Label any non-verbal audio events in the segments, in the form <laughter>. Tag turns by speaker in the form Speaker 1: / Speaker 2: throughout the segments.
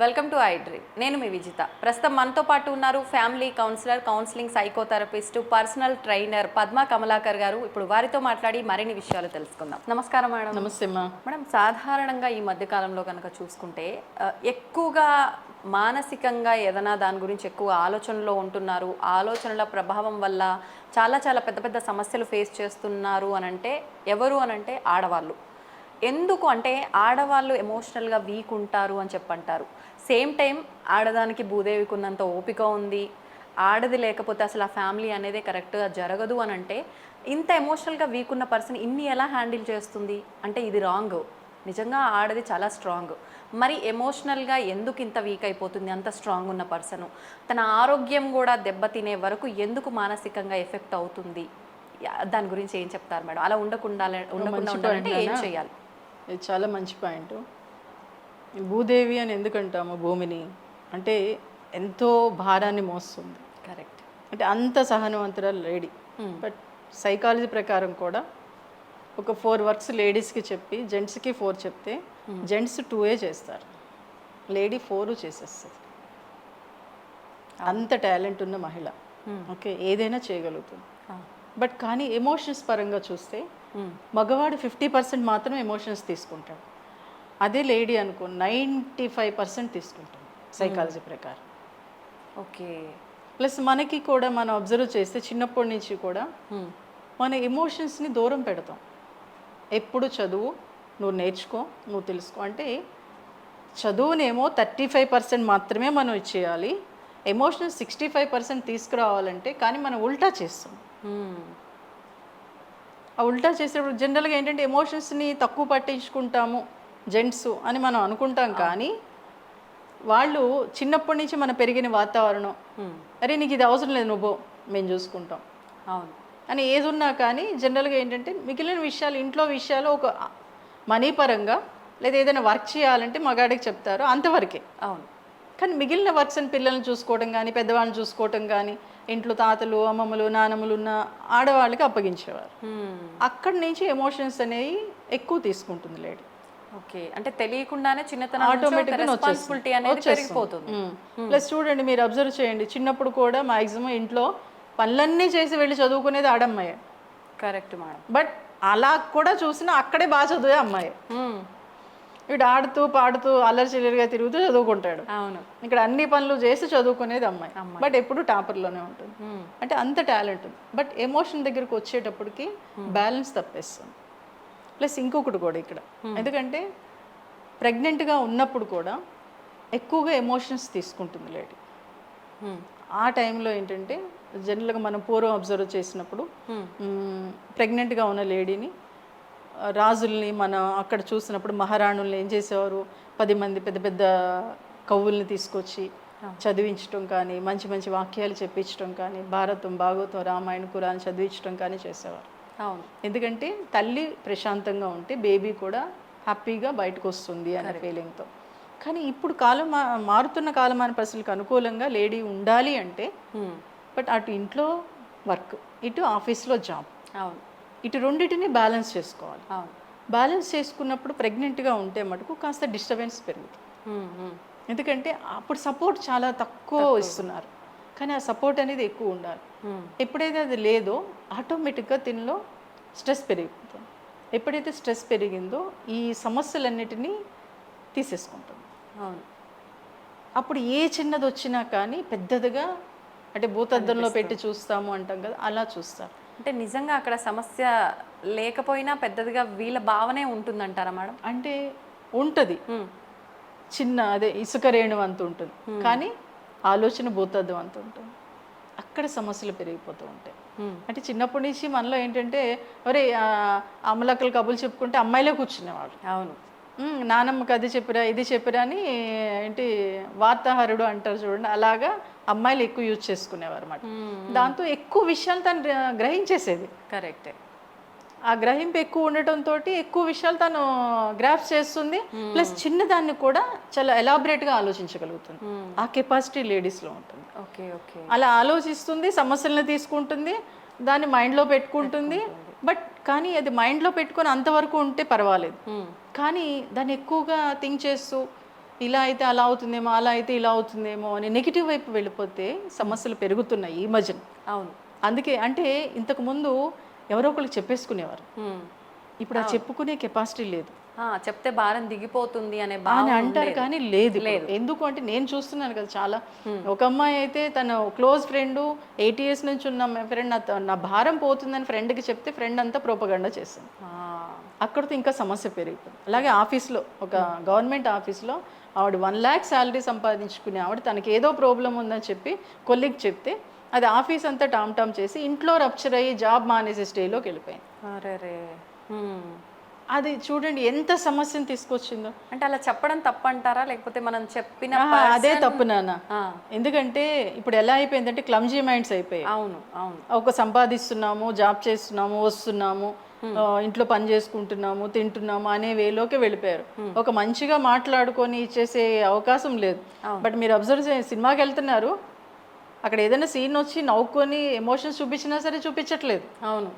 Speaker 1: Welcome to iDream నేను మీ విజిత. ప్రస్తుతం మనతో పాటు ఉన్నారు family counsellor counselling psychotherapist personal trainer Padma Kamalakar గారు. ఇప్పుడు వారితో మాట్లాడి మరిన్ని విషయాలు తెలుసుకుందాం. నమస్కారం మేడం.
Speaker 2: నమస్తే
Speaker 1: మేడం సాధారణంగా ఈ మధ్య కాలంలో కనుక చూసుకుంటే ఎక్కువగా మానసికంగా ఏదైనా దాని గురించి ఎక్కువ ఆలోచనలో ఉంటున్నారు. ఆలోచనల ప్రభావం వల్ల చాలా చాలా పెద్ద పెద్ద సమస్యలు ఫేస్ చేస్తున్నారు అని అంటే ఎవరు అని అంటే ఆడవాళ్ళు. ఎందుకు అంటే ఆడవాళ్ళు ఎమోషనల్గా వీక్ ఉంటారు అని చెప్పంటారు. సేమ్ టైం ఆడదానికి భూదేవికి ఉన్నంత ఓపిక ఉంది. ఆడది లేకపోతే అసలు ఆ ఫ్యామిలీ అనేది కరెక్ట్గా జరగదు అని అంటే ఇంత ఎమోషనల్గా వీక్ ఉన్న పర్సన్ ఇన్ని ఎలా హ్యాండిల్ చేస్తుంది? అంటే ఇది రాంగ్ నిజంగా ఆడది చాలా స్ట్రాంగ్ మరి ఎమోషనల్గా ఎందుకు ఇంత వీక్ అయిపోతుంది? అంత స్ట్రాంగ్ ఉన్న పర్సన్ తన ఆరోగ్యం కూడా దెబ్బతినే వరకు ఎందుకు మానసికంగా ఎఫెక్ట్ అవుతుంది? దాని గురించి ఏం చెప్తారు మేడం? అలా ఉండకుండా ఉండకుండా ఉండాలంటే ఏం. చేయాలి?
Speaker 2: ఇది చాలా మంచి పాయింట్. భూదేవి అని ఎందుకంటాము భూమిని? అంటే ఎంతో భారాన్ని మోస్తుంది.
Speaker 1: కరెక్ట్.
Speaker 2: అంటే అంత సహనవంతురాలు లేడీ. బట్ సైకాలజీ ప్రకారం కూడా ఒక ఫోర్ వర్క్స్ లేడీస్కి చెప్పి జెంట్స్కి ఫోర్ చెప్తే జెంట్స్ టూ ఏ చేస్తారు. లేడీ ఫోర్ చేసేస్తుంది. అంత టాలెంట్ ఉన్న మహిళ. ఓకే ఏదైనా చేయగలుగుతుంది. బట్ కానీ ఎమోషన్స్ పరంగా చూస్తే మగవాడు ఫిఫ్టీ పర్సెంట్ మాత్రం ఎమోషన్స్ తీసుకుంటాడు. అదే లేడీ అనుకో నైంటీ ఫైవ్ పర్సెంట్ తీసుకుంటాడు సైకాలజీ ప్రకారం.
Speaker 1: ఓకే.
Speaker 2: ప్లస్ మనకి కూడా మనం అబ్జర్వ్ చేస్తే చిన్నప్పటి నుంచి కూడా మన ఎమోషన్స్ని దూరం పెడతాం. ఎప్పుడు చదువు నువ్వు నేర్చుకో నువ్వు తెలుసుకో. అంటే చదువునేమో థర్టీ ఫైవ్ పర్సెంట్ మాత్రమే మనం ఇచ్చేయాలి. ఎమోషనల్ సిక్స్టీ ఫైవ్ పర్సెంట్ తీసుకురావాలంటే కానీ మనం ఉల్టా చేస్తాం. ఆ ఉల్టా చేసేటప్పుడు జనరల్గా ఏంటంటే ఎమోషన్స్ని తక్కువ పట్టించుకుంటాము జెంట్స్ అని మనం అనుకుంటాం కానీ వాళ్ళు చిన్నప్పటి నుంచి మన పెరిగిన వాతావరణం. అరే నీకు ఇది అవసరం లేదు నువ్వు మేము చూసుకుంటాం.
Speaker 1: అవును.
Speaker 2: అని ఏది ఉన్నా కానీ జనరల్గా ఏంటంటే మిగిలిన విషయాలు ఇంట్లో విషయాలు ఒక మనీ పరంగా లేదా ఏదైనా వర్క్ చేయాలంటే మగాడికి చెప్తారు అంతవరకే.
Speaker 1: అవును.
Speaker 2: కానీ మిగిలిన వర్క్స్ అని పిల్లల్ని చూసుకోవడం కానీ పెద్దవాళ్ళని చూసుకోవడం కానీ ఇంట్లో తాతలు అమ్మమ్మలు నానమ్మలు ఉన్న ఆడవాళ్ళకి అప్పగించేవారు. అక్కడి నుంచి ఎమోషన్స్ అనేవి ఎక్కువ తీసుకుంటుంది లేడీ.
Speaker 1: ఓకే. అంటే తెలియకుండానే చిన్నతనం
Speaker 2: ఆటోమేటిక్గా
Speaker 1: రెస్పాన్సిబిలిటీ అనేది పెరిగిపోతుంది.
Speaker 2: ప్లస్ చూడండి మీరు అబ్జర్వ్ చేయండి. చిన్నప్పుడు కూడా మాక్సిమం ఇంట్లో పనులన్నీ చేసి వెళ్ళి చదువుకునేది ఆడమ్మాయే.
Speaker 1: కరెక్ట్ మేడం
Speaker 2: బట్ అలా కూడా చూసినా అక్కడే బాగా చదివే అమ్మాయి. వీడు ఆడుతూ పాడుతూ అల్లరి చిల్లరిగా తిరుగుతూ చదువుకుంటాడు.
Speaker 1: అవును.
Speaker 2: ఇక్కడ అన్ని పనులు చేసి చదువుకునేది అమ్మాయి. బట్ ఎప్పుడు టాపర్లోనే ఉంటుంది. అంటే అంత టాలెంట్ ఉంది. బట్ ఎమోషన్ దగ్గరికి వచ్చేటప్పటికి బ్యాలెన్స్ తప్పేస్తుంది. ప్లస్ ఇంకొకటి కూడా ఇక్కడ. ఎందుకంటే ప్రెగ్నెంట్గా ఉన్నప్పుడు కూడా ఎక్కువగా ఎమోషన్స్ తీసుకుంటుంది లేడీ. ఆ టైంలో ఏంటంటే జనరల్గా మనం పూర్వం అబ్జర్వ్ చేసినప్పుడు ప్రెగ్నెంట్గా ఉన్న లేడీని రాజుల్ని మనం అక్కడ చూసినప్పుడు మహారాణుల్ని ఏం చేసేవారు? పది మంది పెద్ద పెద్ద కవుల్ని తీసుకొచ్చి చదివించడం కానీ మంచి మంచి వాక్యాలు చెప్పించడం కానీ భారతం భాగవతం రామాయణ కురాన్ చదివించడం కానీ చేసేవారు.
Speaker 1: అవును.
Speaker 2: ఎందుకంటే తల్లి ప్రశాంతంగా ఉంటే బేబీ కూడా హ్యాపీగా బయటకు వస్తుంది అనే ఫీలింగ్తో కానీ ఇప్పుడు కాలం మారుతున్న కాలమాన పరిస్థితులకు అనుకూలంగా లేడీ ఉండాలి అంటే బట్ అటు ఇంట్లో వర్క్ ఇటు ఆఫీస్లో జాబ్.
Speaker 1: అవును.
Speaker 2: ఇటు రెండింటిని బ్యాలెన్స్ చేసుకోవాలి. బ్యాలెన్స్ చేసుకున్నప్పుడు ప్రెగ్నెంట్గా ఉంటే మటుకు కాస్త డిస్టర్బెన్స్ పెరుగుతుంది. ఎందుకంటే అప్పుడు సపోర్ట్ చాలా తక్కువ ఇస్తున్నారు. కానీ ఆ సపోర్ట్ అనేది ఎక్కువ ఉండాలి. ఎప్పుడైతే అది లేదో ఆటోమేటిక్గా దీనిలో స్ట్రెస్ పెరిగిపోతుంది. ఎప్పుడైతే స్ట్రెస్ పెరిగిందో ఈ సమస్యలన్నిటినీ తీసేసుకుంటుంది.
Speaker 1: అవును.
Speaker 2: అప్పుడు ఏ చిన్నది వచ్చినా కానీ పెద్దదిగా అంటే భూతద్దంలో పెట్టి చూస్తాము అంటాం కదా అలా చూస్తారు.
Speaker 1: అంటే నిజంగా అక్కడ సమస్య లేకపోయినా పెద్దదిగా వీళ్ళ భావనే ఉంటుందంటారా మేడం?
Speaker 2: అంటే ఉంటుంది. చిన్న అదే ఇసుక రేణు అంత ఉంటుంది. కానీ ఆలోచన భూతద్దం అంత ఉంటుంది. అక్కడ సమస్యలు పెరిగిపోతూ ఉంటాయి. అంటే చిన్నప్పటి నుంచి మనలో ఏంటంటే ఒరే అమ్మలక్కలు కబులు చెప్పుకుంటే అమ్మాయిలే కూర్చునేవాళ్ళు.
Speaker 1: అవును.
Speaker 2: "ఉమ్, నానమ్మకి అది చెప్పిరా ఇది చెప్పిరా అని ఏంటి వార్తాహరుడు అంటారు చూడండి అలాగా అమ్మాయిలు ఎక్కువ యూజ్ చేసుకునేవారు అన్నమాట దాంతో ఎక్కువ విషయాలు తను గ్రహించేసేది
Speaker 1: కరెక్టే.
Speaker 2: ఆ గ్రహింపు ఎక్కువ ఉండటంతో ఎక్కువ విషయాలు తను గ్రాఫ్ చేస్తుంది. ప్లస్ చిన్నదాన్ని కూడా చాలా ఎలాబరేట్గా ఆలోచించగలుగుతుంది. ఆ కెపాసిటీ లేడీస్లో ఉంటుంది.
Speaker 1: Okay okay.
Speaker 2: అలా ఆలోచిస్తుంది సమస్యలను తీసుకుంటుంది దాన్ని మైండ్లో పెట్టుకుంటుంది. బట్ కానీ అది మైండ్లో పెట్టుకొని అంతవరకు ఉంటే పర్వాలేదు. కానీ దాన్ని ఎక్కువగా థింక్ చేస్తూ ఇలా అయితే అలా అవుతుందేమో అలా అయితే ఇలా అవుతుందేమో అని నెగిటివ్ వైపు వెళ్ళిపోతే సమస్యలు పెరుగుతున్నాయి ఈ మధ్యన.
Speaker 1: అవును.
Speaker 2: అందుకే అంటే ఇంతకు ముందు ఎవరో ఒకరికి చెప్పేసుకునేవారు. ఇప్పుడు ఆ చెప్పుకునే కెపాసిటీ లేదు.
Speaker 1: చెప్తే భారం దిగిపోతుంది అనే
Speaker 2: అని
Speaker 1: భావం
Speaker 2: అంటారు కానీ లేదు లేదు. ఎందుకు అంటే నేను చూస్తున్నాను కదా చాలా. ఒక అమ్మాయి అయితే తన క్లోజ్ ఫ్రెండ్ ఎయిట్ ఇయర్స్ నుంచి ఉన్న ఫ్రెండ్ నా భారం పోతుందని ఫ్రెండ్కి చెప్తే ఫ్రెండ్ అంతా ప్రోపగండా చేస్తుంది. అక్కడితో ఇంకా సమస్య పెరిగిపోయింది. అలాగే ఆఫీస్లో ఒక గవర్నమెంట్ ఆఫీస్లో ఆవిడ వన్ ల్యాక్ శాలరీ సంపాదించుకునే ఆవిడ తనకి ఏదో ప్రాబ్లం ఉందని చెప్పి కొల్లికి చెప్తే అది ఆఫీస్ అంతా టామ్ టామ్ చేసి ఇంట్లో రప్చర్ అయ్యి జాబ్ మానేసే స్టేలోకి వెళ్ళిపోయింది. అది చూడండి ఎంత సమస్యను తీసుకొచ్చిందో.
Speaker 1: అంటే అలా చెప్పడం తప్పు అంటారా లేకపోతే మనం చెప్పిన
Speaker 2: అదే తప్పు నాన్న. ఎందుకంటే ఇప్పుడు ఎలా అయిపోయిందంటే క్లమ్జీ మైండ్స్ అయిపోయాయి.
Speaker 1: అవును అవును.
Speaker 2: ఒక సంపాదిస్తున్నాము జాబ్ చేస్తున్నాము వస్తున్నాము. ఇంట్లో పని చేసుకుంటున్నాము తింటున్నాము అనే వేలోకి వెళ్ళిపోయారు. ఒక మంచిగా మాట్లాడుకొని ఇచ్చేసే అవకాశం లేదు. బట్ మీరు అబ్జర్వ్ చేయండి సినిమాకి వెళ్తున్నారు. అక్కడ ఏదైనా సీన్ వచ్చి నవ్వుకొని ఎమోషన్స్ చూపించినా సరే చూపించట్లేదు.
Speaker 1: అవును.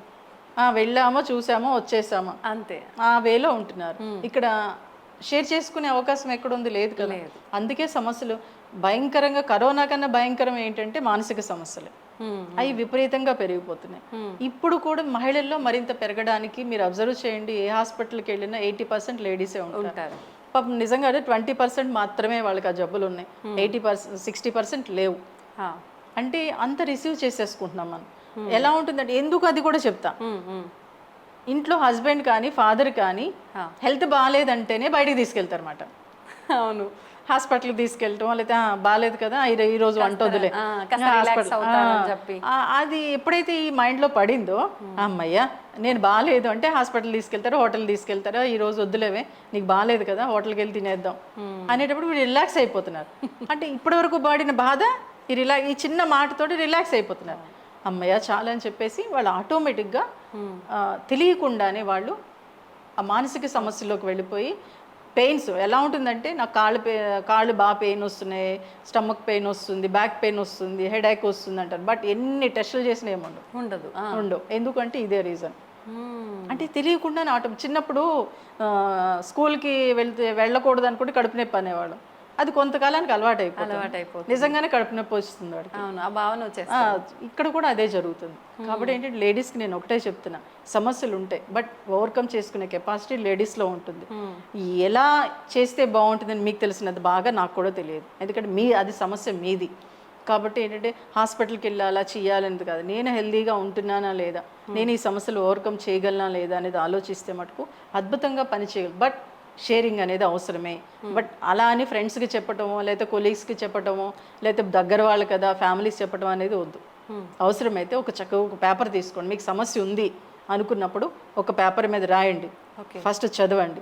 Speaker 2: ఆ, వెళ్ళామో చూసామో వచ్చేసామా?
Speaker 1: అంతే.
Speaker 2: ఆ వేలో ఉంటున్నారు. ఇక్కడ షేర్ చేసుకునే అవకాశం ఎక్కడుంది లేదు కదా. అందుకే సమస్యలు. భయంకరంగా కరోనా కన్నా భయంకరం ఏంటంటే మానసిక సమస్యలు. అవి విపరీతంగా పెరిగిపోతున్నాయి. ఇప్పుడు కూడా మహిళల్లో మరింత పెరగడానికి మీరు అబ్జర్వ్ చేయండి ఏ హాస్పిటల్కి వెళ్ళినా ఎయిటీ పర్సెంట్ లేడీసే ఉంటారు. పాపం నిజంగా ట్వంటీ పర్సెంట్ మాత్రమే వాళ్ళకి ఆ జబ్బులు ఉన్నాయి. ఎయిటీ పర్సెంట్ సిక్స్టీ పర్సెంట్ లేవు. అంటే అంత రిసీవ్ చేసేసుకుంటున్నాం మనం. ఎలా ఉంటుందంటే ఎందుకు అది కూడా చెప్తా. ఇంట్లో హస్బెండ్ కానీ ఫాదర్ కానీ. హెల్త్ బాగాలేదంటేనే బయటికి తీసుకెళ్తారు అనమాట
Speaker 1: అవును.
Speaker 2: హాస్పిటల్కి తీసుకెళ్ళటం లేకపోతే "ఆ, బాగాలేదు కదా ఈ రోజు
Speaker 1: relax
Speaker 2: హాస్పిటల్- అది ఎప్పుడైతే ఈ మైండ్లో పడిందో అమ్మయ్య నేను బాగాలేదు అంటే హాస్పిటల్ తీసుకెళ్తారు హోటల్ తీసుకెళ్తారు ఈ రోజు వద్దులేవే నీకు బాగాలేదు కదా హోటల్కి వెళ్ళి తినేద్దాం అనేటప్పుడు వీడు రిలాక్స్ అయిపోతున్నారు. <laughs> అంటే ఇప్పటివరకు పడిన బాధ ఈ రిలా ఈ చిన్న మాటతోటి రిలాక్స్ అయిపోతున్నారు. అమ్మయ్య చాలా అని చెప్పేసి వాళ్ళు ఆటోమేటిక్గా తెలియకుండానే వాళ్ళు ఆ మానసిక సమస్యల్లోకి వెళ్ళిపోయి పెయిన్స్ ఎలా ఉంటుందంటే నాకు కాళ్ళు పే కాళ్ళు బాగా పెయిన్ వస్తున్నాయి స్టమక్ పెయిన్ వస్తుంది బ్యాక్ పెయిన్ వస్తుంది హెడేక్ వస్తుంది అంటారు. బట్ ఎన్ని టెస్టులు చేసినా ఏముండవు
Speaker 1: ఉండదు.
Speaker 2: ఉండవు. ఎందుకంటే ఇదే రీజన్. అంటే తెలియకుండానే ఆటో చిన్నప్పుడు స్కూల్కి వెళ్తే వెళ్ళకూడదు అనుకుంటే కడుపు నొప్పి అనేవాడు అది కొంతకాలానికి అలవాటు అయిపోతుంది
Speaker 1: అలవాటైపోతుంది.
Speaker 2: నిజంగానే కడుపు నొప్పి వస్తుంది వాడికి.
Speaker 1: అవును ఆ భావన వచ్చేసి
Speaker 2: ఆ, ఇక్కడ కూడా అదే జరుగుతుంది. కాబట్టి ఏంటంటే లేడీస్కి నేను ఒకటే చెప్తున్నా సమస్యలు ఉంటాయి బట్ ఓవర్కమ్ చేసుకునే కెపాసిటీ లేడీస్లో ఉంటుంది. ఎలా చేస్తే బాగుంటుందని మీకు తెలిసినది బాగా నాకు కూడా తెలియదు. ఎందుకంటే మీ అది సమస్య మీది. కాబట్టి ఏంటంటే హాస్పిటల్కి వెళ్ళాలా చేయాలనేది కాదు. నేను హెల్దీగా ఉంటున్నానా లేదా? నేను ఈ సమస్యలు ఓవర్కమ్ చేయగలనా లేదా అనేది ఆలోచిస్తే మటుకు అద్భుతంగా పని చేయగలరు బట్ షేరింగ్ అనేది అవసరమే. బట్ అలా అని ఫ్రెండ్స్కి చెప్పటమో లేకపోతే కొలీగ్స్కి చెప్పటమో లేకపోతే దగ్గర వాళ్ళు కదా ఫ్యామిలీస్ చెప్పటం అనేది వద్దు. అవసరమైతే ఒక చక్కగా ఒక పేపర్ తీసుకోండి. మీకు సమస్య ఉంది అనుకున్నప్పుడు ఒక పేపర్ మీద రాయండి. ఫస్ట్ చదవండి.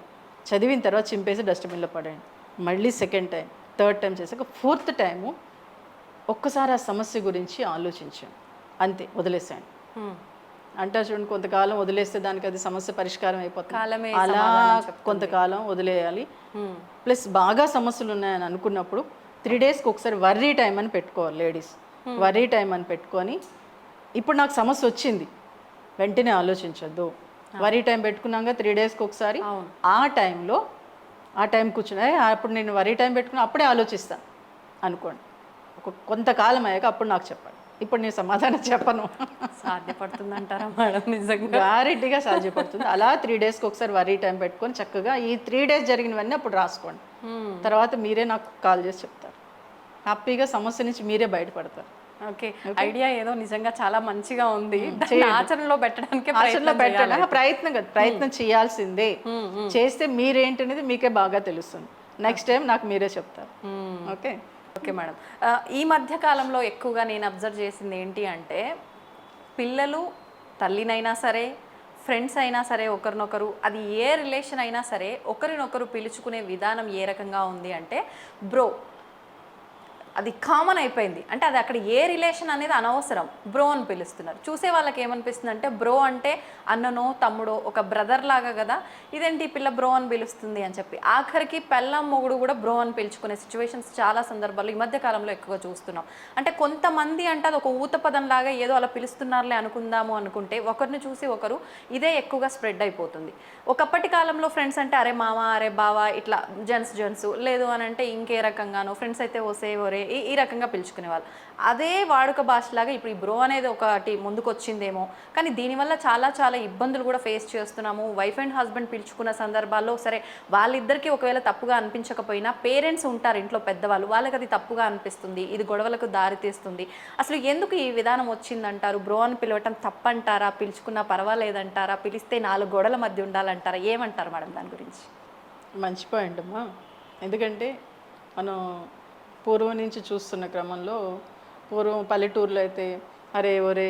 Speaker 2: చదివిన తర్వాత చింపేసి డస్ట్బిన్లో పడండి మళ్ళీ సెకండ్ టైం థర్డ్ టైం చేసాక ఫోర్త్ టైము ఒక్కసారి ఆ సమస్య గురించి ఆలోచించండి. అంతే వదిలేసేయండి.
Speaker 1: మ్మ్.
Speaker 2: అంటారు చూడండి కొంతకాలం వదిలేస్తే దానికి అది సమస్య పరిష్కారం అయిపోతుంది. అలా కొంతకాలం వదిలేయాలి. ప్లస్ బాగా సమస్యలు ఉన్నాయని అనుకున్నప్పుడు త్రీ డేస్కి ఒకసారి వర్రీ టైం అని పెట్టుకోవాలి లేడీస్. వర్రీ టైం అని పెట్టుకొని ఇప్పుడు నాకు సమస్య వచ్చింది. వెంటనే ఆలోచించొద్దు. వరీ టైం పెట్టుకున్నాక త్రీ డేస్కి ఒకసారి. ఆ టైంలో ఆ టైం కూర్చుని "ఏ, అప్పుడు నేను వరీ టైం పెట్టుకుని అప్పుడే ఆలోచిస్తాను అనుకోండి. ఒక కొంతకాలం అయ్యాక అప్పుడు నాకు చెప్పండి. ఇప్పుడు నేను సమాధానం చెప్పను.
Speaker 1: సాధ్యపడుతుంది అంటారా మేడం నిజంగా?
Speaker 2: గ్యారెంటీగా సాధ్యపడుతుంది. అలా త్రీ డేస్కి ఒకసారి వరీ టైం పెట్టుకొని చక్కగా ఈ త్రీ డేస్ జరిగినవన్నీ అప్పుడు రాసుకోండి. తర్వాత మీరే నాకు కాల్ చేసి చెప్తారు. హ్యాపీగా సమస్య నుంచి మీరే బయటపడతారు.
Speaker 1: ఓకే. ఐడియా ఏదో నిజంగా చాలా మంచిగా ఉంది. ఆచరణలో పెట్టడానికి
Speaker 2: ఆచరణలో పెట్టడం ప్రయత్నం కదా ప్రయత్నం చేయాల్సిందే. చేస్తే మీరేంటనేది మీకే బాగా తెలుస్తుంది. నెక్స్ట్ టైం నాకు మీరే చెప్తారు. ఓకే?
Speaker 1: Okay madam. ఈ మధ్య కాలంలో ఎక్కువగా నేను అబ్జర్వ్ చేసింది ఏంటి అంటే పిల్లలు తల్లినైనా సరే ఫ్రెండ్స్ అయినా సరే ఒకరినొకరు అది ఏ రిలేషన్ అయినా సరే ఒకరినొకరు పిలుచుకునే విధానం ఏ రకంగా ఉంది అంటే బ్రో అది కామన్ అయిపోయింది. అంటే అది అక్కడ ఏ రిలేషన్ అనేది అనవసరం. బ్రో అని పిలుస్తున్నారు. చూసే వాళ్ళకి ఏమనిపిస్తుంది అంటే బ్రో అంటే అన్ననో తమ్ముడో ఒక బ్రదర్ లాగా కదా ఇదేంటి ఈ పిల్ల బ్రో అని పిలుస్తుంది అని చెప్పి. ఆఖరికి పెళ్ళం మొగుడు కూడా బ్రో అని పిలుచుకునే సిచ్యువేషన్స్ చాలా సందర్భాల్లో ఈ మధ్య కాలంలో ఎక్కువగా చూస్తున్నాం. అంటే కొంతమంది అంటే అది ఒక ఊత పదం లాగా ఏదో అలా పిలుస్తున్నారులే అనుకుందాము అనుకుంటే ఒకరిని చూసి ఒకరు ఇదే ఎక్కువగా స్ప్రెడ్ అయిపోతుంది. ఒకప్పటి కాలంలో ఫ్రెండ్స్ అంటే అరే మామ అరే బావ ఇట్లా జెంట్స్ జెంట్స్ లేదు అని అంటే ఇంకే రకంగానో ఫ్రెండ్స్ అయితే ఓసే ఒరే ఈ ఈ రకంగా పిలుచుకునేవాళ్ళు. అదే వాడుక భాషలాగా ఇప్పుడు ఈ బ్రో అనేది ఒకటి ముందుకొచ్చిందేమో. కానీ దీనివల్ల చాలా చాలా ఇబ్బందులు కూడా ఫేస్ చేస్తున్నాము. వైఫ్ అండ్ హస్బెండ్ పిలుచుకున్న సందర్భాల్లో సరే వాళ్ళిద్దరికీ ఒకవేళ తప్పుగా అనిపించకపోయినా పేరెంట్స్ ఉంటారు ఇంట్లో పెద్దవాళ్ళు. వాళ్ళకి అది తప్పుగా అనిపిస్తుంది. ఇది గొడవలకు దారితీస్తుంది అసలు ఎందుకు ఈ విధానం వచ్చిందంటారు? బ్రో అని పిలవటం తప్పంటారా? పిలుచుకున్నా పర్వాలేదంటారా? పిలిస్తే నాలుగు గొడవల మధ్య ఉండాలంటారా? ఏమంటారు మేడం దాని గురించి?
Speaker 2: మంచి పాయింట్ అమ్మా. ఎందుకంటే మనం పూర్వం నుంచి చూస్తున్న క్రమంలో పూర్వం పల్లెటూరులో అయితే అరే ఒరే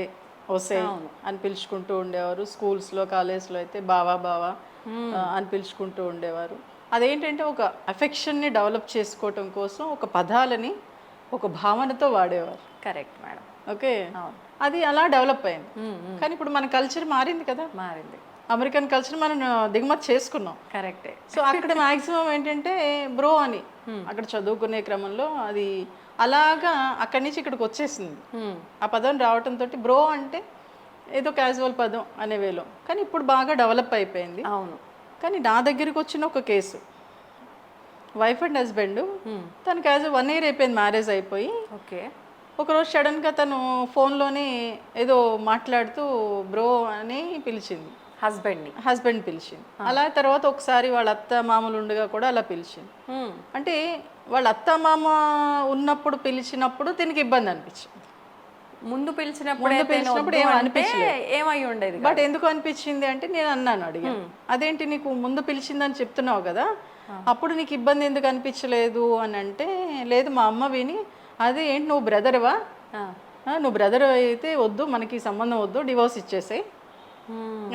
Speaker 2: ఒసే అని పిలుచుకుంటూ ఉండేవారు. స్కూల్స్లో కాలేజ్లో అయితే బావా బావా అని పిలుచుకుంటూ ఉండేవారు. అదేంటంటే ఒక అఫెక్షన్ని డెవలప్ చేసుకోవటం కోసం ఒక పదాలని ఒక భావనతో వాడేవారు.
Speaker 1: Correct madam
Speaker 2: okay. అది అలా డెవలప్ అయింది. కానీ ఇప్పుడు మన కల్చర్ మారింది కదా?
Speaker 1: మారింది.
Speaker 2: అమెరికన్ కల్చర్ మనం దిగుమతి చేసుకున్నాం.
Speaker 1: కరెక్టే.
Speaker 2: సో అక్కడ మాక్సిమం ఏంటంటే బ్రో అని. అక్కడ చదువుకునే క్రమంలో అది అలాగా అక్కడి నుంచి ఇక్కడికి వచ్చేసింది. ఆ పదం రావటంతో బ్రో అంటే ఏదో క్యాజువల్ పదం అనే వేలో. కానీ ఇప్పుడు బాగా డెవలప్ అయిపోయింది.
Speaker 1: అవును.
Speaker 2: కానీ నా దగ్గరికి వచ్చిన ఒక కేసు. వైఫ్ అండ్ హస్బెండ్ తనకి యాజ్ వన్ ఇయర్ అయిపోయింది మ్యారేజ్ అయిపోయి.
Speaker 1: ఓకే.
Speaker 2: ఒకరోజు సడన్గా తను ఫోన్లోనే ఏదో మాట్లాడుతూ బ్రో అని పిలిచింది.
Speaker 1: హస్బెండ్ని.
Speaker 2: హస్బెండ్ పిలిచింది. అలా తర్వాత ఒకసారి వాళ్ళ అత్త మామూలు ఉండగా కూడా అలా పిలిచింది. అంటే వాళ్ళ అత్త మామ ఉన్నప్పుడు పిలిచినప్పుడు దీనికి ఇబ్బంది అనిపించింది.
Speaker 1: ముందు పిలిచినప్పుడు
Speaker 2: పిలిచినప్పుడు ఏం అనిపించలేదు.
Speaker 1: ఏమై ఉండేది
Speaker 2: బట్ ఎందుకు అనిపించింది అంటే నేను అన్నాను అడిగాను. అదేంటి నీకు ముందు పిలిచిందని చెప్తున్నావు కదా అప్పుడు నీకు ఇబ్బంది ఎందుకు అనిపించలేదు? అని అంటే లేదు మా అమ్మ విని అదే ఏంటి నువ్వు బ్రదర్వా. నువ్వు బ్రదర్ అయితే వద్దు మనకి సంబంధం వద్దు డివోర్స్ ఇచ్చేసాయి.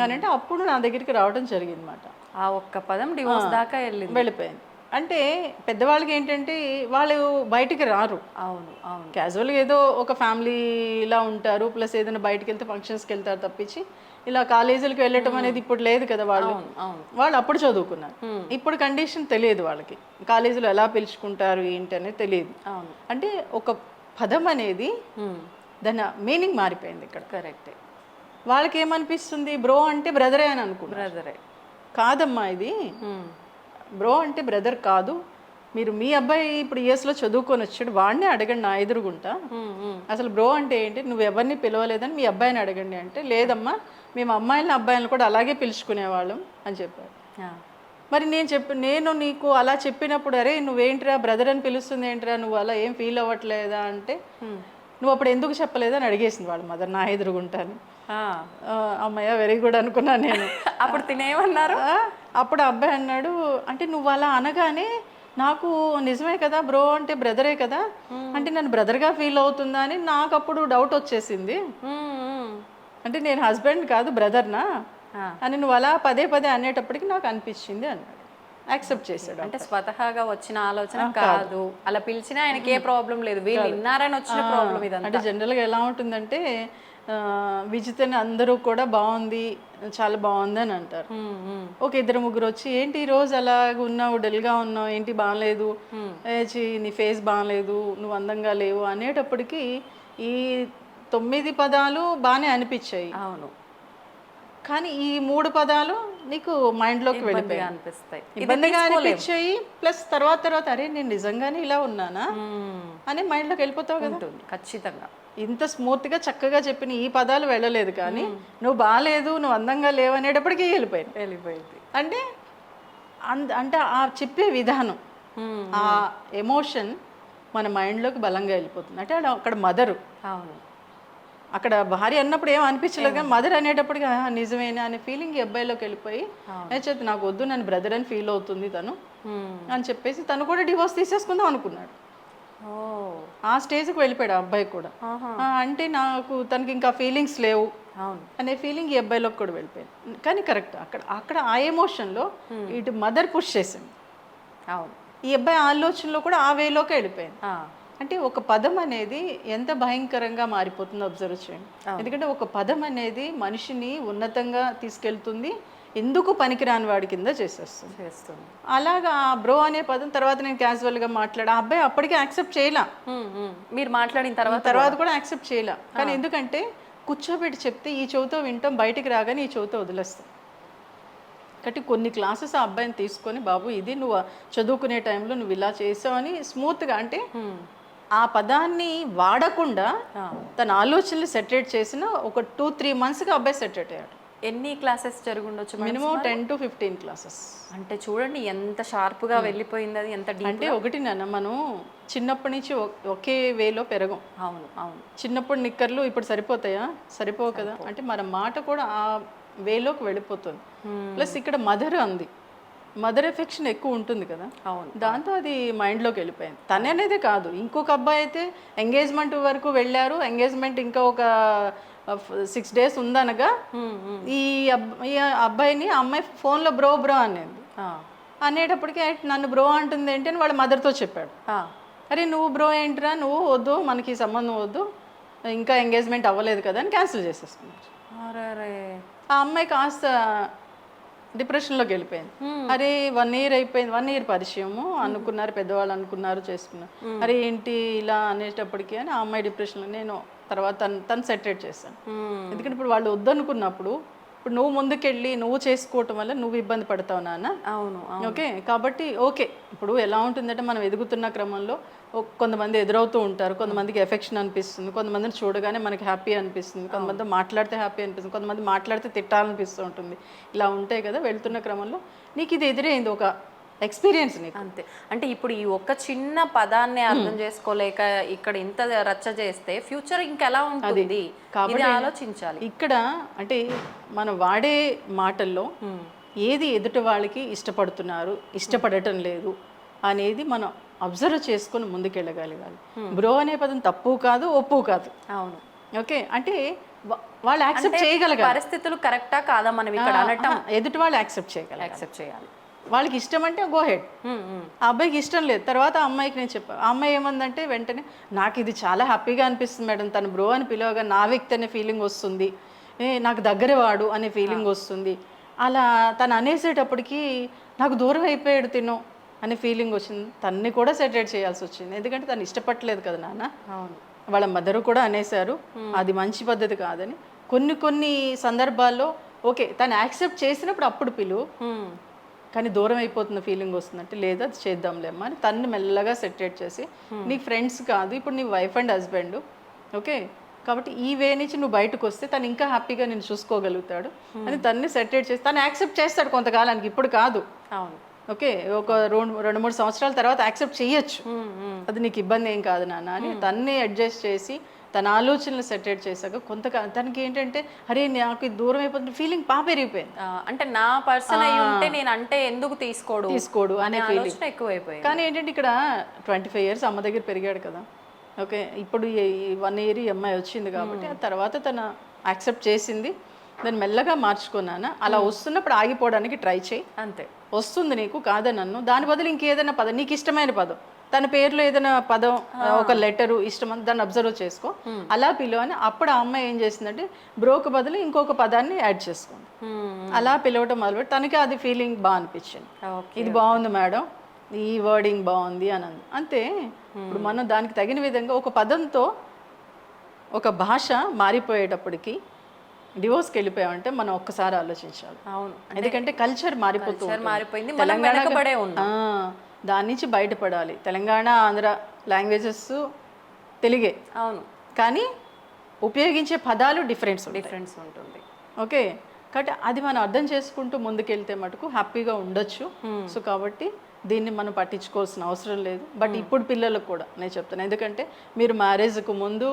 Speaker 2: అంటే అప్పుడు నా దగ్గరికి రావడం జరిగింది అనమాట
Speaker 1: ఆ ఒక్క పదం డివోర్స్ దాకా వెళ్ళింది.
Speaker 2: వెళ్ళిపోయింది. అంటే పెద్దవాళ్ళకి ఏంటంటే వాళ్ళు బయటికి రారు.
Speaker 1: అవును అవును.
Speaker 2: క్యాజువల్గా ఏదో ఒక ఫ్యామిలీలా ఉంటారు ప్లస్ ఏదైనా బయటికి వెళ్తే ఫంక్షన్స్కి వెళ్తారు తప్పించి ఇలా కాలేజీలకు వెళ్ళటం అనేది ఇప్పుడు లేదు కదా వాళ్ళు. వాళ్ళు అప్పుడు చదువుకున్నారు. ఇప్పుడు కండిషన్ తెలియదు వాళ్ళకి. కాలేజీలో ఎలా పిలుచుకుంటారు ఏంటి అనేది తెలియదు.
Speaker 1: అవును.
Speaker 2: అంటే ఒక పదం అనేది దాని మీనింగ్ మారిపోయింది ఇక్కడ.
Speaker 1: కరెక్టే
Speaker 2: వాళ్ళకి ఏమనిపిస్తుంది బ్రో అంటే బ్రదరే అని అనుకున్నారు.
Speaker 1: బ్రదరే.
Speaker 2: కాదమ్మా ఇది. బ్రో అంటే బ్రదర్ కాదు. మీరు మీ అబ్బాయి ఇప్పుడు ఇయర్స్లో చదువుకొని వచ్చాడు వాడిని అడగండి నా ఎదురుగుంటా అసలు బ్రో అంటే ఏంటి? నువ్వు ఎవరిని పిలవలేదని మీ అబ్బాయిని అడగండి అంటే లేదమ్మా మేము అమ్మాయిలను అబ్బాయిలను కూడా అలాగే పిలుచుకునేవాళ్ళం అని చెప్పారు మరి నేను చెప్పి నేను నీకు అలా చెప్పినప్పుడు అరే నువ్వేంట్రా బ్రదర్ అని పిలుస్తుంది ఏంట్రా నువ్వు? అలా ఏం ఫీల్ అవ్వట్లేదా అంటే నువ్వు అప్పుడు ఎందుకు చెప్పలేదని అడిగేసింది వాళ్ళ మదర్ నా ఎదురుగుంటాను అమ్మయ్య వెరీ గుడ్ అనుకున్నాను నేను. <laughs>
Speaker 1: అప్పుడు తినేమన్నారు
Speaker 2: అప్పుడు అబ్బాయి అన్నాడు అంటే నువ్వు అలా అనగానే నాకు నిజమే కదా బ్రో అంటే బ్రదరే కదా అంటే నన్ను బ్రదర్గా ఫీల్ అవుతుందా అని నాకు అప్పుడు డౌట్ వచ్చేసింది. అంటే నేను హస్బెండ్ కాదు బ్రదర్నా. అని నువ్వు అలా పదే పదే అనేటప్పటికి నాకు అనిపించింది అన్నాడు. యాక్సెప్ట్ చేశాడు
Speaker 1: అంటే స్వతహాగా వచ్చిన ఆలోచన కాదు. అలా పిలిచినా ఆయనకి ఏ ప్రాబ్లం లేదు. వీళ్ళు విన్నారని వచ్చిన ప్రాబ్లం ఇదంతా.
Speaker 2: అంటే జనరల్గా ఎలా ఉంటుందంటే విజితని అందరూ కూడా బాగుంది చాలా బాగుంది అని అంటారు. ఒక ఇద్దరు ముగ్గురు వచ్చి ఏంటి ఈ రోజు అలాగ ఉన్నావు డల్గా ఉన్నావు ఏంటి బాగాలేదు? నీ ఫేస్ బాగాలేదు నువ్వు అందంగా లేవు అనేటప్పటికి ఈ తొమ్మిది పదాలు బాగానే అనిపించాయి.
Speaker 1: అవును.
Speaker 2: కానీ ఈ మూడు పదాలు నీకు మైండ్లోకి వెళ్ళిపోయాయి.
Speaker 1: అనిపిస్తాయి.
Speaker 2: ఇబ్బందిగా. అనిపించాయి ప్లస్ తర్వాత తర్వాత అరే నేను నిజంగానే ఇలా ఉన్నానా? అని మైండ్లోకి వెళ్ళిపోతావు కదా.
Speaker 1: ఉంటుంది ఖచ్చితంగా.
Speaker 2: ఇంత స్మూత్గా చక్కగా చెప్పిన ఈ పదాలు వెళ్ళలేదు కానీ నువ్వు బాగాలేదు నువ్వు అందంగా లేవు అనేటప్పటికీ వెళ్ళిపోయాను
Speaker 1: వెళ్ళిపోయింది.
Speaker 2: అంటే అంద అంటే ఆ చెప్పే విధానం ఆ ఎమోషన్ మన మైండ్లోకి బలంగా వెళ్ళిపోతుంది. అంటే అక్కడ మదరు.
Speaker 1: అవును.
Speaker 2: అక్కడ భార్య అన్నప్పుడు ఏం అనిపించలేదు కానీ మదర్ అనేటప్పటికి "ఆ, నిజమేనా? అనే ఫీలింగ్ ఈ అబ్బాయిలోకి వెళ్ళిపోయి చెప్పి నాకు వద్దు నన్ను బ్రదర్ అని ఫీల్ అవుతుంది తను. అని చెప్పేసి తను కూడా డివోర్స్ తీసేసుకుందాం అనుకున్నాడు. ఆ స్టేజ్కి వెళ్ళిపోయాడు ఆ అబ్బాయి కూడా. అంటే నాకు తనకి ఇంకా ఫీలింగ్స్ లేవు
Speaker 1: అవును.
Speaker 2: అనే ఫీలింగ్ ఈ అబ్బాయిలోకి కూడా వెళ్ళిపోయింది. కానీ కరెక్ట్ అక్కడ అక్కడ ఆ ఎమోషన్లో ఇటు మదర్ పుష్ చేసింది.
Speaker 1: అవును.
Speaker 2: ఈ అబ్బాయి ఆలోచనలో కూడా ఆ వేలోకి వెళ్ళిపోయింది. అంటే ఒక పదం అనేది ఎంత భయంకరంగా మారిపోతుందో అబ్జర్వ్ చేయండి. ఎందుకంటే ఒక పదం అనేది మనిషిని ఉన్నతంగా తీసుకెళ్తుంది ఎందుకు పనికిరాని వాడి కింద చేసేస్తుంది.
Speaker 1: చేస్తుంది.
Speaker 2: అలాగా బ్రో అనే పదం తర్వాత నేను క్యాజువల్గా మాట్లాడా ఆ అబ్బాయి అప్పటికే యాక్సెప్ట్ చేయలా.
Speaker 1: మీరు మాట్లాడిన తర్వాత
Speaker 2: తర్వాత కూడా. యాక్సెప్ట్ చేయలే. కానీ ఎందుకంటే కూర్చోబెట్టి చెప్తే ఈ చెవితో వింటాం బయటికి రాగానే ఈ చెవితో వదిలేస్తాం. కాబట్టి కొన్ని క్లాసెస్ ఆ అబ్బాయిని తీసుకొని బాబు ఇది నువ్వు చదువుకునే టైంలో నువ్వు ఇలా చేసావని స్మూత్గా అంటే ఆ పదాన్ని వాడకుండా తన ఆలోచనలు సెటరేట్ చేసిన ఒక టూ త్రీ మంత్స్గా అబ్బాయి సెటరేట్ అయ్యాడు.
Speaker 1: ఎన్ని classes జరుగుండొచ్చు?
Speaker 2: Minimum ten to fifteen classes.
Speaker 1: అంటే చూడండి ఎంత షార్ప్గా వెళ్ళిపోయింది అది ఎంత
Speaker 2: అంటే ఒకటి నాన్న మనం చిన్నప్పటి నుంచి ఒకే వేలో పెరగం.
Speaker 1: అవును అవును.
Speaker 2: చిన్నప్పుడు నిక్కర్లు ఇప్పుడు సరిపోతాయా? సరిపోవు కదా? అంటే మన మాట కూడా ఆ వేలోకి వెళ్ళిపోతుంది. ప్లస్ ఇక్కడ మదర్ అంది. మదర్ ఎఫెక్షన్ ఎక్కువ ఉంటుంది కదా?
Speaker 1: అవును
Speaker 2: దాంతో అది మైండ్లోకి వెళ్ళిపోయింది. తనే అనేది కాదు. ఇంకొక అబ్బాయి అయితే ఎంగేజ్మెంట్ వరకు వెళ్ళారు. ఎంగేజ్మెంట్ ఇంకా ఒక సిక్స్ డేస్ ఉందనగా. ఈ ఈ అబ్బాయిని అమ్మాయి ఫోన్లో బ్రో బ్రో అనేది. అనేటప్పటికి "ఏ, నన్ను బ్రో అంటుంది ఏంటి అని వాళ్ళ మదర్తో చెప్పాడు. అరే నువ్వు బ్రో ఏంటిరా నువ్వు వద్దు మనకి సంబంధం వద్దు ఇంకా ఎంగేజ్మెంట్ అవ్వలేదు కదా అని క్యాన్సిల్ చేసేసుకున్నారు.
Speaker 1: అరెరే.
Speaker 2: ఆ అమ్మాయి కాస్త డిప్రెషన్లోకి వెళ్ళిపోయింది. అరే వన్ ఇయర్ అయిపోయింది వన్ ఇయర్ పరిచయము అనుకున్నారు పెద్దవాళ్ళు అనుకున్నారు చేసుకున్నారు. అరే ఏంటి ఇలా అనేటప్పటికి అని ఆ అమ్మాయి డిప్రెషన్లో నేను తర్వాత తను తను సెటరేట్ చేశాను. ఎందుకంటే ఇప్పుడు వాళ్ళు వద్దనుకున్నప్పుడు ఇప్పుడు నువ్వు ముందుకెళ్ళి నువ్వు చేసుకోవటం వల్ల నువ్వు ఇబ్బంది పడతావు నాన్న.
Speaker 1: అవును.
Speaker 2: ఓకే? కాబట్టి ఓకే. ఇప్పుడు ఎలా ఉంటుందంటే మనం ఎదుగుతున్న క్రమంలో కొంతమంది ఎదురవుతూ ఉంటారు. కొంతమందికి ఎఫెక్షన్ అనిపిస్తుంది. కొంతమందిని చూడగానే మనకి హ్యాపీ అనిపిస్తుంది. కొంతమంది మాట్లాడితే హ్యాపీ అనిపిస్తుంది. కొంతమంది మాట్లాడితే తిట్టాలనిపిస్తూ ఉంటుంది. ఇలా ఉంటాయి కదా వెళ్తున్న క్రమంలో. నీకు ఇది ఎదురైంది ఒక ఎక్స్పీరియన్స్
Speaker 1: అంతే. అంటే ఇప్పుడు ఈ ఒక్క చిన్న పదాన్ని అర్థం చేసుకోలేక ఇక్కడ ఇంత రచ్చ చేస్తే ఫ్యూచర్ ఇంకెలా ఉంటుంది? ఇది ఆలోచించాలి.
Speaker 2: ఇక్కడ అంటే మనం వాడే మాటల్లో ఏది ఎదుటి వాళ్ళకి ఇష్టపడుతున్నారు ఇష్టపడటం లేదు అనేది మనం అబ్జర్వ్ చేసుకొని ముందుకెళ్ళగలగాలి బ్రో అనే పదం తప్పు కాదు ఒప్పు కాదు.
Speaker 1: అవును.
Speaker 2: ఓకే? అంటే వాళ్ళు యాక్సెప్ట్ చేయగలగాలి.
Speaker 1: పరిస్థితులు కరెక్టా కాదా మనం ఇక్కడ అనటం?
Speaker 2: ఎదుటి వాళ్ళు యాక్సెప్ట్ చేయగలగాలి.
Speaker 1: యాక్సెప్ట్ చేయాలి.
Speaker 2: వాళ్ళకి ఇష్టం అంటే గో హెడ్. ఆ అబ్బాయికి ఇష్టం లేదు. తర్వాత ఆ అమ్మాయికి నేను చెప్పా ఆ అమ్మాయి ఏమందంటే వెంటనే నాకు ఇది చాలా హ్యాపీగా అనిపిస్తుంది మేడం తను బ్రో అని పిలవగా నా వ్యక్తి అనే ఫీలింగ్ వస్తుంది. ఏ నాకు దగ్గర వాడు అనే ఫీలింగ్ వస్తుంది. అలా తను అనేసేటప్పటికి నాకు దూరం అయిపోయాడు తిను అనే ఫీలింగ్ వచ్చింది. తన్ని కూడా సెటరేట్ చేయాల్సి వచ్చింది. ఎందుకంటే తను ఇష్టపట్టలేదు కదా నాన్న.
Speaker 1: అవును.
Speaker 2: వాళ్ళ మదర్ కూడా అనేశారు. అది మంచి పద్ధతి కాదని. కొన్ని కొన్ని సందర్భాల్లో ఓకే తను యాక్సెప్ట్ చేసినప్పుడు అప్పుడు పిలువు. కానీ దూరం అయిపోతున్న ఫీలింగ్ వస్తుందంటే లేదా అది చేద్దాంలేమ్మా అని తన్ని మెల్లగా సెటరేట్ చేసి నీ ఫ్రెండ్స్ కాదు ఇప్పుడు నీ వైఫ్ అండ్ హస్బెండ్ ఓకే? కాబట్టి ఈ వే నుంచి నువ్వు బయటకు వస్తే తను ఇంకా హ్యాపీగా నేను చూసుకోగలుగుతాడు అని తన్ని సెటరేట్ చేసి తను యాక్సెప్ట్ చేస్తాడు కొంతకాలానికి ఇప్పుడు కాదు.
Speaker 1: అవును.
Speaker 2: ఓకే? ఒక రెండు రెండు మూడు సంవత్సరాల తర్వాత యాక్సెప్ట్ చేయొచ్చు. అది నీకు ఇబ్బంది ఏం కాదు నాన్న అని తన్ని అడ్జస్ట్ చేసి తన ఆలోచనలు సెటరేట్ చేశాక కొంత తనకి ఏంటంటే అరే నాకు దూరం అయిపోతుంది ఫీలింగ్ బాగా పెరిగిపోయింది.
Speaker 1: అంటే నా పర్సన్ అయి ఉంటే నేను అంటే ఎందుకు తీసుకోడు?
Speaker 2: తీసుకోడు అనే
Speaker 1: ఆలోచన ఎక్కువైపోయింది.
Speaker 2: కానీ ఏంటంటే ఇక్కడ ట్వంటీ ఫైవ్ ఇయర్స్ అమ్మ దగ్గర పెరిగాడు కదా. ఓకే ఇప్పుడు వన్ ఇయర్ ఈ అమ్మాయి వచ్చింది కాబట్టి ఆ తర్వాత తను యాక్సెప్ట్ చేసింది. దాన్ని మెల్లగా మార్చుకున్నాను? అలా వస్తున్నప్పుడు ఆగిపోవడానికి ట్రై చేయి.
Speaker 1: అంతే.
Speaker 2: వస్తుంది నీకు కాదని నన్ను. దాని బదులు ఇంకేదైనా పదం. నీకు ఇష్టమైన పదం. తన పేరులో ఏదైనా పదం ఒక లెటరు ఇష్టం దాన్ని అబ్జర్వ్ చేసుకో. అలా పిలువ అని అప్పుడు ఆ అమ్మాయి ఏం చేసిందంటే బ్రోకు బదులు ఇంకొక పదాన్ని యాడ్ చేసుకుంది. అలా పిలవటం మొదలుపెట్టి తనకి అది ఫీలింగ్ బాగా అనిపించింది. ఇది బాగుంది మేడం ఈ వర్డింగ్ బాగుంది అని అంది. అంతే ఇప్పుడు మనం దానికి తగిన విధంగా ఒక పదంతో ఒక భాష మారిపోయేటప్పటికి డివోర్స్కి వెళ్ళిపోయామంటే మనం ఒక్కసారి ఆలోచించాలి.
Speaker 1: అవును.
Speaker 2: ఎందుకంటే కల్చర్ మారిపోతూ
Speaker 1: Culture
Speaker 2: ఉంటుంది.
Speaker 1: మారిపోయింది, మనం
Speaker 2: తెలంగాణ
Speaker 1: వెనకబడే ఉన్నాం.
Speaker 2: ఆ, దాని నుంచి బయటపడాలి. తెలంగాణ ఆంధ్ర లాంగ్వేజెస్ తెలుగే.
Speaker 1: అవును.
Speaker 2: కానీ ఉపయోగించే పదాలు డిఫరెన్స్
Speaker 1: డిఫరెన్స్ ఉంటుంది.
Speaker 2: ఓకే. కాబట్టి అది మనం అర్థం చేసుకుంటూ ముందుకెళ్తే మటుకు హ్యాపీగా ఉండొచ్చు. సో కాబట్టి దీన్ని మనం పట్టించుకోవాల్సిన అవసరం లేదు. బట్ ఇప్పుడు పిల్లలకు కూడా నేను చెప్తాను ఎందుకంటే మీరు మ్యారేజ్కు ముందు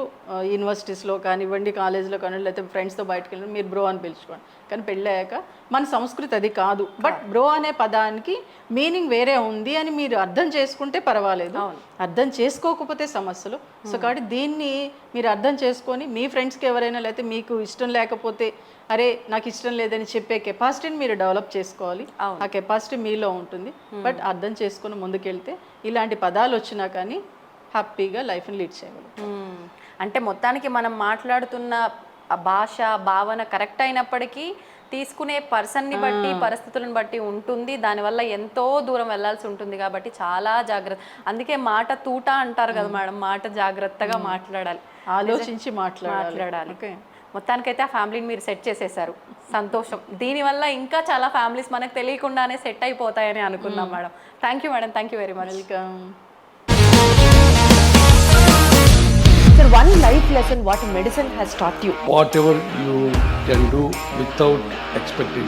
Speaker 2: యూనివర్సిటీస్లో కానివ్వండి కాలేజీలో కానివ్వండి లేకపోతే ఫ్రెండ్స్తో బయటకు వెళ్ళి మీరు బ్రో అని పిలుచుకోండి. కానీ పెళ్ళయ్యాక మన సంస్కృతి అది కాదు. బట్ బ్రో అనే పదానికి మీనింగ్ వేరే ఉంది అని మీరు అర్థం చేసుకుంటే పర్వాలేదు. అర్థం చేసుకోకపోతే సమస్యలు. సో కాబట్టి దీన్ని మీరు అర్థం చేసుకొని మీ ఫ్రెండ్స్కి ఎవరైనా లేకపోతే మీకు ఇష్టం లేకపోతే అరే నాకు ఇష్టం లేదని చెప్పే కెపాసిటీని మీరు డెవలప్ చేసుకోవాలి. ఆ కెపాసిటీ మీలో ఉంటుంది. బట్ అర్థం చేసుకొని ముందుకెళ్తే ఇలాంటి పదాలు వచ్చినా కానీ హ్యాపీగా లైఫ్ని లీడ్ చేయగలం.
Speaker 1: అంటే మొత్తానికి మనం మాట్లాడుతున్న ఆ భాష భావన కరెక్ట్ అయినప్పటికీ తీసుకునే పర్సన్ని బట్టి పరిస్థితులను బట్టి ఉంటుంది. దానివల్ల ఎంతో దూరం వెళ్ళాల్సి ఉంటుంది కాబట్టి చాలా జాగ్రత్త అందుకే మాట తూట అంటారు కదా మేడం మాట జాగ్రత్తగా మాట్లాడాలి.
Speaker 2: ఆలోచించి మాట్లాడాలి.
Speaker 1: మొత్తానికైతే ఆ ఫ్యామిలీని మీరు సెట్ చేసేసారు. సంతోషం. దీనివల్ల ఇంకా చాలా ఫ్యామిలీస్ మనకు తెలియకుండానే సెట్ అయిపోతాయని అనుకుందాం madam. Thank you madam. Thank you very much
Speaker 2: welcome
Speaker 3: Sir, one life lesson what medicine has taught you.
Speaker 4: whatever you can do without expecting.